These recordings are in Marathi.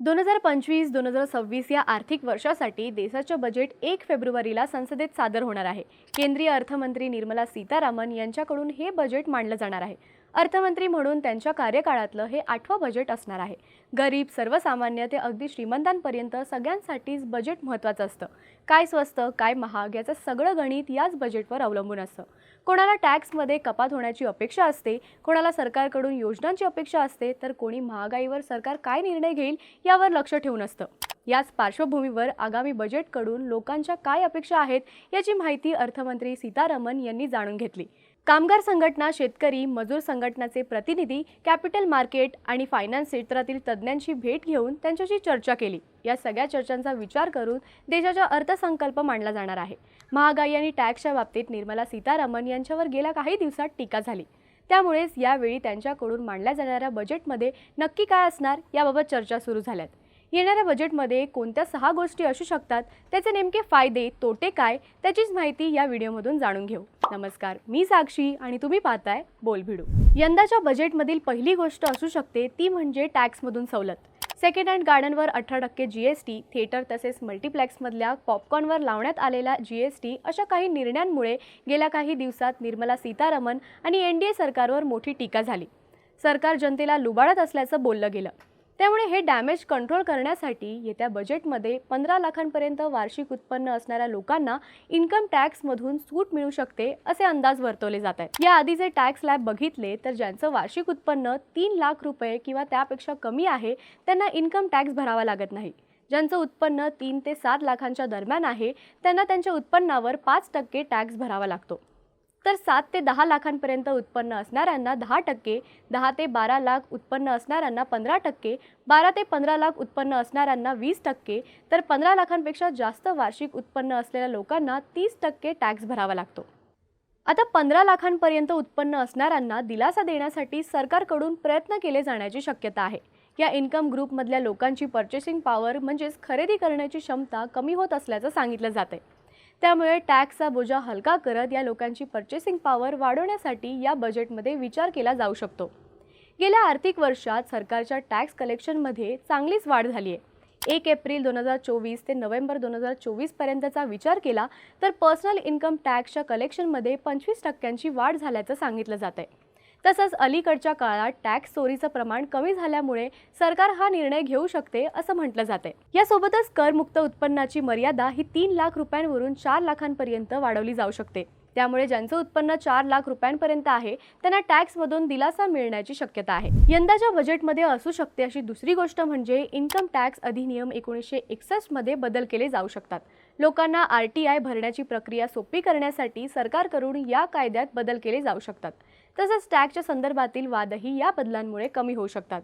दोन हजार पंचवीस दोन हजार सव्वीस या आर्थिक वर्षासाठी देशाचं बजेट एक फेब्रुवारीला संसदेत सादर होणार आहे. केंद्रीय अर्थमंत्री निर्मला सीतारामन यांच्याकडून हे बजेट मांडलं जाणार आहे. अर्थमंत्री म्हणून त्यांच्या कार्यकाळातलं हे आठवं बजेट असणार आहे. गरीब सर्वसामान्य ते अगदी श्रीमंतांपर्यंत सगळ्यांसाठीच बजेट महत्त्वाचं असतं. काय स्वस्त काय महाग याचं सगळं गणित याच बजेटवर अवलंबून असतं. कोणाला टॅक्समध्ये कपात होण्याची अपेक्षा असते कोणाला सरकारकडून योजनांची अपेक्षा असते तर कोणी महागाईवर सरकार काय निर्णय घेईल यावर लक्ष ठेवून असतं. याच पार्श्वभूमीवर आगामी बजेटकडून लोकांच्या काय अपेक्षा आहेत याची माहिती अर्थमंत्री सीतारामन यांनी जाणून घेतली. कामगार संघटना शेतकरी मजूर संघटनाचे प्रतिनिधी कॅपिटल मार्केट आणि फायनान्स क्षेत्रातील तज्ज्ञांची भेट घेऊन त्यांच्याशी चर्चा केली. या सगळ्या चर्चांचा विचार करून देशाचा अर्थसंकल्प मांडला जाणार आहे. महागाई आणि टॅक्सच्या बाबतीत निर्मला सीतारामन यांच्यावर गेल्या काही दिवसात टीका झाली. त्यामुळेच यावेळी त्यांच्याकडून मांडल्या जाणाऱ्या बजेटमध्ये नक्की काय असणार याबाबत चर्चा सुरू झाल्यात. येणाऱ्या बजेटमध्ये कोणत्या सहा गोष्टी असू शकतात त्याचे नेमके फायदे तोटे काय त्याचीच माहिती या व्हिडिओमधून जाणून घेऊ. नमस्कार मी साक्षी आणि तुम्ही पाहताय बोलभिडू. यंदाच्या बजेटमधील पहिली गोष्ट असू शकते ती म्हणजे टॅक्समधून सवलत. सेकंड हँड गार्डनवर अठरा टक्के जी एस टी थिएटर तसेच मल्टिप्लेक्समधल्या पॉपकॉर्नवर लावण्यात आलेला जी एस टी अशा काही निर्णयांमुळे गेल्या काही दिवसात निर्मला सीतारामन आणि एन डी ए सरकारवर मोठी टीका झाली. सरकार जनतेला लुबाडत असल्याचं बोललं गेलं. त्यामुळे हे डॅमेज कंट्रोल करण्यासाठी येत्या बजेटमध्ये पंधरा लाखांपर्यंत वार्षिक उत्पन्न असणाऱ्या लोकांना इन्कम टॅक्समधून सूट मिळू शकते असे अंदाज वर्तवले जात आहेत. या आधीचे टॅक्स लॅब बघितले तर ज्यांचं वार्षिक उत्पन्न तीन लाख रुपये किंवा त्यापेक्षा कमी आहे त्यांना इन्कम टॅक्स भरावा लागत नाही. ज्यांचं उत्पन्न तीन ते सात लाखांच्या दरम्यान आहे त्यांना त्यांच्या उत्पन्नावर पाच टक्के टॅक्स भरावा लागतो. तर सात ते दहा लाखांपर्यंत उत्पन्न असणाऱ्यांना दहा टक्के दहा ते बारा लाख उत्पन्न असणाऱ्यांना पंधरा टक्के बारा ते पंधरा लाख उत्पन्न असणाऱ्यांना वीस टक्के तर पंधरा लाखांपेक्षा जास्त वार्षिक उत्पन्न असलेल्या लोकांना तीस टक्के टॅक्स भरावा लागतो. आता पंधरा लाखांपर्यंत उत्पन्न असणाऱ्यांना दिलासा देण्यासाठी सरकारकडून प्रयत्न केले जाण्याची शक्यता आहे. या इन्कम ग्रुपमधल्या लोकांची पर्चेसिंग पॉवर म्हणजेच खरेदी करण्याची क्षमता कमी होत असल्याचं सांगितलं जात आहे त्यामुळे टॅक्सचा बोजा हलका करत या लोकांची पर्चेसिंग पॉवर वाढवण्यासाठी या बजेटमध्ये विचार केला जाऊ शकतो. गेल्या आर्थिक वर्षात सरकारच्या टॅक्स कलेक्शनमध्ये चांगलीच वाढ झाली आहे. एक एप्रिल दोन हजार चोवीस ते नोव्हेंबर दोन हजार चोवीसपर्यंतचा विचार केला तर पर्सनल इन्कम टॅक्सच्या कलेक्शनमध्ये पंचवीस टक्क्यांची वाढ झाल्याचं सांगितलं जात आहे तसंच अलीकडच्या काळात टॅक्स चोरीचं प्रमाण कमी झाल्यामुळे सरकार हा निर्णय घेऊ शकते असं म्हटलं जाते यासोबतच करमुक्त उत्पन्नाची मर्यादा ही तीन लाख रुपयांवरून चार लाखांपर्यंत वाढवली जाऊ शकते. त्यामुळे ज्यांचं उत्पन्न चार लाख रुपयांपर्यंत आहे त्यांना टॅक्समधून दिलासा मिळण्याची शक्यता आहे. यंदाच्या बजेटमध्ये असू शकते अशी दुसरी गोष्ट म्हणजे इन्कम टॅक्स अधिनियम एकोणीसशे एकसष्टमध्ये बदल केले जाऊ शकतात. लोकांना आर टी आय भरण्याची प्रक्रिया सोपी करण्यासाठी सरकारकडून या कायद्यात बदल केले जाऊ शकतात. तसंच टॅक्सच्या संदर्भातील वादही या बदलांमुळे कमी होऊ शकतात.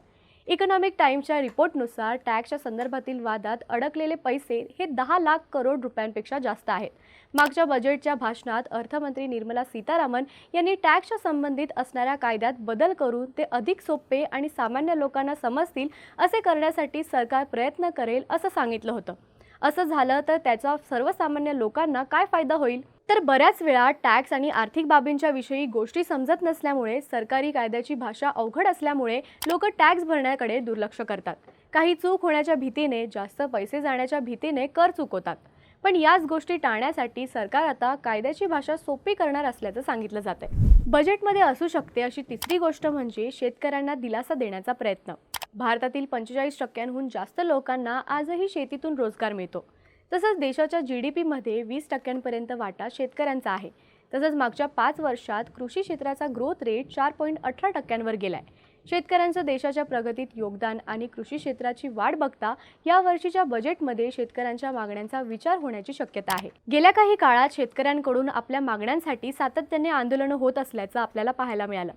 इकॉनॉमिक टाईम्सच्या रिपोर्टनुसार टॅक्सच्या संदर्भातील वादात अडकलेले पैसे हे दहा लाख करोड रुपयांपेक्षा जास्त आहेत. मागच्या बजेटच्या भाषणात अर्थमंत्री निर्मला सीतारामन यांनी टॅक्सच्या संबंधित असणाऱ्या कायद्यात बदल करून ते अधिक सोपे आणि सामान्य लोकांना समजतील असे करण्यासाठी सरकार प्रयत्न करेल असं सांगितलं होतं. असं झालं तर त्याचा सर्वसामान्य लोकांना काय फायदा होईल? तर बऱ्याच वेळा टॅक्स आणि आर्थिक बाबींच्या विषयी गोष्टी समजत नसल्यामुळे सरकारी कायद्याची भाषा अवघड असल्यामुळे लोक टॅक्स भरण्याकडे दुर्लक्ष करतात. काही चूक होण्याच्या भीतीने जास्त पैसे जाण्याच्या भीतीने कर चुकवतात. पण याच गोष्टी टाळण्यासाठी सरकार आता कायद्याची भाषा सोपी करणार असल्याचं सांगितलं जात आहे बजेटमध्ये असू शकते अशी तिसरी गोष्ट म्हणजे शेतकऱ्यांना दिलासा देण्याचा प्रयत्न. भारतातील पंचेचाळीस टक्क्यांहून जास्त लोकांना आजही शेतीतून रोजगार मिळतो. तसंच देशाच्या जी डी पीमध्ये वीस टक्क्यांपर्यंत वाटा शेतकऱ्यांचा आहे. तसंच मागच्या पाच वर्षात कृषी क्षेत्राचा ग्रोथ रेट चार पॉईंट अठरा टक्क्यांवर गेला आहे शेतकऱ्यांचं देशाच्या प्रगतीत योगदान आणि कृषी क्षेत्राची वाढ बघता या वर्षीच्या बजेटमध्ये शेतकऱ्यांच्या मागण्यांचा विचार होण्याची शक्यता आहे. गेल्या काही काळात शेतकऱ्यांकडून आपल्या मागण्यांसाठी सातत्याने आंदोलनं होत असल्याचं आपल्याला पाहायला मिळालं.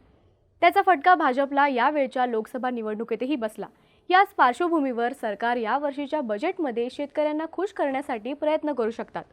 त्याचा फटका भाजपला यावेळच्या लोकसभा निवडणुकीतही बसला. याच पार्श्वभूमीवर सरकार यावर्षीच्या बजेटमध्ये शेतकऱ्यांना खुश करण्यासाठी प्रयत्न करू शकतात.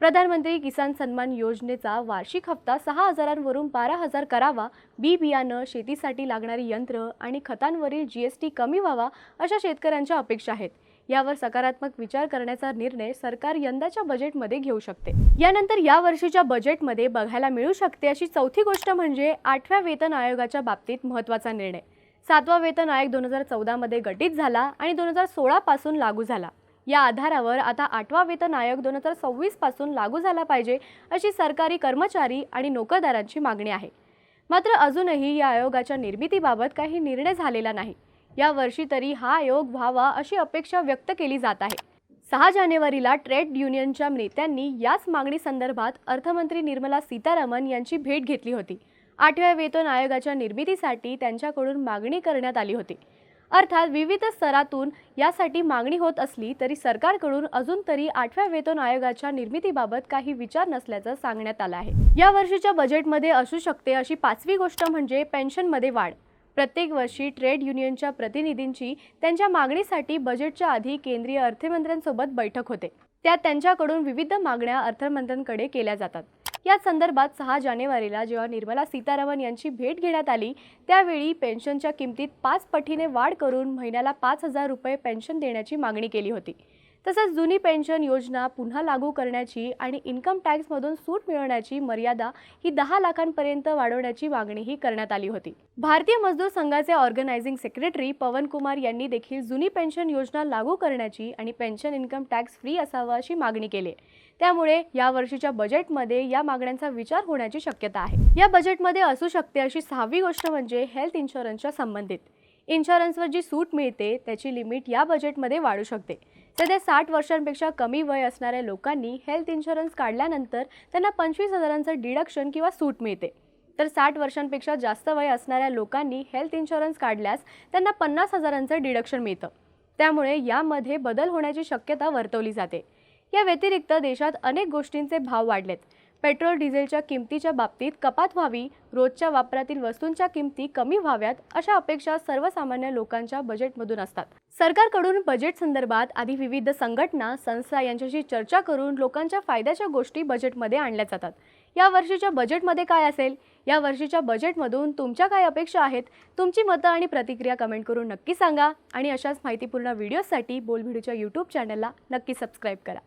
प्रधानमंत्री किसान सन्मान योजनेचा वार्षिक हप्ता सहा हजारांवरून बारा हजार करावा बी बियाणं शेतीसाठी लागणारी यंत्र आणि खतांवरील जी एस टी कमी व्हावा अशा शेतकऱ्यांच्या अपेक्षा आहेत. यावर सकारात्मक विचार करण्याचा निर्णय सरकार यंदाच्या बजेटमध्ये घेऊ शकते. यानंतर या वर्षीच्या बजेटमध्ये बघायला मिळू शकते अशी चौथी गोष्ट म्हणजे आठव्या वेतन आयोगाच्या बाबतीत महत्त्वाचा निर्णय. सातवा वेतन आयोग दोन हजार चौदामध्ये गठीत झाला आणि दोन हजार सोळापासून लागू झाला. या आधारावर आता आठवा वेतन आयोग दोन हजार सव्वीसपासून लागू झाला पाहिजे अशी सरकारी कर्मचारी आणि नोकरदारांची मागणी आहे. मात्र अजूनही या आयोगाच्या निर्मितीबाबत काही निर्णय झालेला नाही. या वर्षी तरी हा आयोग व्हावा अशी अपेक्षा व्यक्त केली जात आहे. सहा जानेवारीला ट्रेड युनियनच्या नेत्यांनी याच मागणी संदर्भात अर्थमंत्री निर्मला सीतारामन यांची भेट घेतली होती. आठव्या वेतन आयोगाच्या निर्मितीसाठी त्यांच्याकडून मागणी करण्यात आली होती. अर्थात विविध स्तरातून यासाठी मागणी होत असली तरी सरकारकडून अजून तरी आठव्या वेतन आयोगाच्या निर्मितीबाबत काही विचार नसल्याचं सांगण्यात आलं आहे. या वर्षीच्या बजेटमध्ये असू शकते अशी पाचवी गोष्ट म्हणजे पेन्शनमध्ये वाढ. प्रत्येक वर्षी ट्रेड युनियनच्या प्रतिनिधींची त्यांच्या मागणीसाठी बजेटच्या आधी केंद्रीय अर्थमंत्र्यांसोबत बैठक होते. त्यात त्यांच्याकडून विविध मागण्या अर्थमंत्र्यांकडे केल्या जातात. या संदर्भात सहा जानेवारीला जेव्हा निर्मला सीतारामन यांची भेट घेण्यात आली त्यावेळी पेन्शनच्या किमतीत पाच पटीने वाढ करून महिन्याला पाच हजार रुपये पेन्शन देण्याची मागणी केली होती. तसंच जुनी पेन्शन योजना पुन्हा लागू करण्याची आणि इन्कम टॅक्समधून सूट मिळवण्याची मर्यादा ही दहा लाखांपर्यंत वाढवण्याची मागणीही करण्यात आली होती. भारतीय मजदूर संघाचे ऑर्गनायझिंग सेक्रेटरी पवन कुमार यांनी देखील जुनी पेन्शन योजना लागू करण्याची आणि पेन्शन इन्कम टॅक्स फ्री असावा अशी मागणी केली. त्यामुळे या वर्षीच्या बजेटमध्ये या मागण्यांचा विचार होण्याची शक्यता आहे. या बजेटमध्ये असू शकते अशी सहावी गोष्ट म्हणजे हेल्थ इन्शुरन्सच्या संबंधित. इन्शुरन्सवर जी सूट मिळते त्याची लिमिट या बजेटमध्ये वाढू शकते. सध्या साठ वर्षांपेक्षा कमी वय असणाऱ्या लोकांनी हेल्थ इन्शुरन्स काढल्यानंतर त्यांना पंचवीस हजारांचं डिडक्शन किंवा सूट मिळते. तर साठ वर्षांपेक्षा जास्त वय असणाऱ्या लोकांनी हेल्थ इन्शुरन्स काढल्यास त्यांना पन्नास हजारांचं डिडक्शन मिळतं. त्यामुळे यामध्ये बदल होण्याची शक्यता वर्तवली जाते. या व्यतिरिक्त देशात अनेक गोष्टींचे भाव वाढलेत. पेट्रोल डिझेलच्या किमतीच्या बाबतीत कपात व्हावी रोजच्या वापरातील वस्तूंच्या किमती कमी व्हाव्यात अशा अपेक्षा सर्वसामान्य लोकांच्या बजेटमधून असतात. सरकारकडून बजेट संदर्भात आधी विविध संघटना संस्था यांच्याशी चर्चा करून लोकांच्या फायद्याच्या गोष्टी बजेटमध्ये आणल्या जातात. या वर्षीच्या बजेटमध्ये काय असेल? या वर्षीच्या बजेटमधून तुमच्या काय अपेक्षा आहेत? तुमची मतं आणि प्रतिक्रिया कमेंट करून नक्की सांगा आणि अशाच माहितीपूर्ण व्हिडिओसाठी बोलभिडूच्या यूट्यूब चॅनलला नक्की सबस्क्राईब करा.